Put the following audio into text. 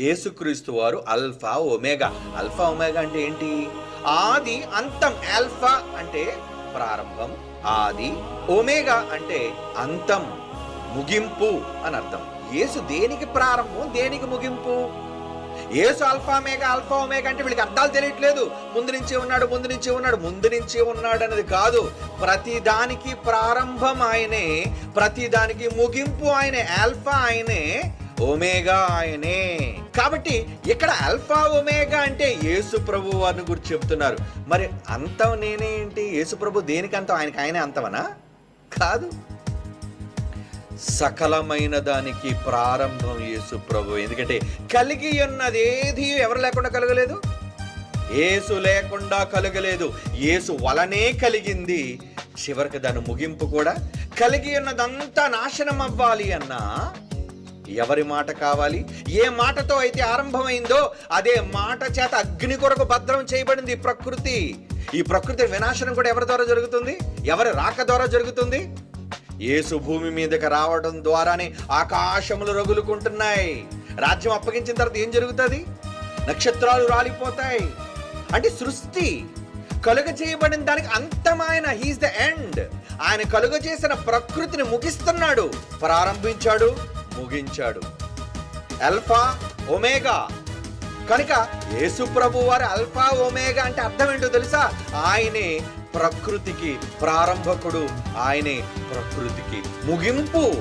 యేసుక్రీస్తు వారు alpha omega. Alpha omega అంటే ఏంటి? ఆది అంతం. ఆల్ఫా అంటే ప్రారంభం. ఆది ఒమేగా అంటే అంతం ముగింపు అని అర్థం. యేసు దేనికి ప్రారంభం? దేనికి ముగింపు? ఏసు అల్ఫా మేఘ అల్ఫా ఒమేగా అంటే వీళ్ళకి అర్థాలు తెలియట్లేదు. ముందు నుంచే ఉన్నాడు ముందు నుంచే ఉన్నాడు ముందు నుంచే ఉన్నాడు అనేది కాదు. ప్రతి దానికి ప్రారంభం ఆయనే ప్రతి దానికి ముగింపు ఆయనే ఆల్ఫా ఆయనే ఒమేగా ఆయనే. కాబట్టి ఇక్కడ అల్ఫా ఒమేగా అంటే యేసు ప్రభు వారిని గురించి చెప్తున్నారు మరి అంతం నేనేంటి యేసు ప్రభు దేనికి అంతం? ఆయనకి ఆయనే అంతమనా? కాదు. సకలమైన దానికి ప్రారంభం యేసు ప్రభు. ఎందుకంటే కలిగి ఉన్నది ఏది ఎవరు లేకుండా కలగలేదు? ఏసు లేకుండా కలగలేదు. ఏసు వలనే కలిగింది. చివరికి దాని ముగింపు కూడా కలిగి ఉన్నదంతా నాశనం అవ్వాలి అన్నా ఎవరి మాట కావాలి? ఏ మాటతో అయితే ఆరంభమైందో అదే మాట చేత అగ్ని కొరకు భద్రం చేయబడింది ప్రకృతి. ఈ ప్రకృతి వినాశనం కూడా ఎవరి ద్వారా జరుగుతుంది? ఎవరి రాక ద్వారా జరుగుతుంది? యేసు భూమి మీదకి రావడం ద్వారానే ఆకాశములు రగులుకుంటున్నాయి. రాజ్యం అప్పగించిన తర్వాత ఏం జరుగుతుంది? నక్షత్రాలు రాలిపోతాయి. అంటే సృష్టి కలుగ చేయబడిన దానికి అంతమైన హీస్ ద ఎండ్ ఆయన కలుగ చేసిన ప్రకృతిని ముగిస్తున్నాడు. ప్రారంభించాడు. ముగించాడు. Alpha omega. కనుక యేసుప్రభు వారి అల్ఫా ఒమేగా అంటే అర్థం ఏంటో తెలుసా? ఆయనే ప్రకృతికి ప్రారంభకుడు. ఆయనే ప్రకృతికి ముగింపు.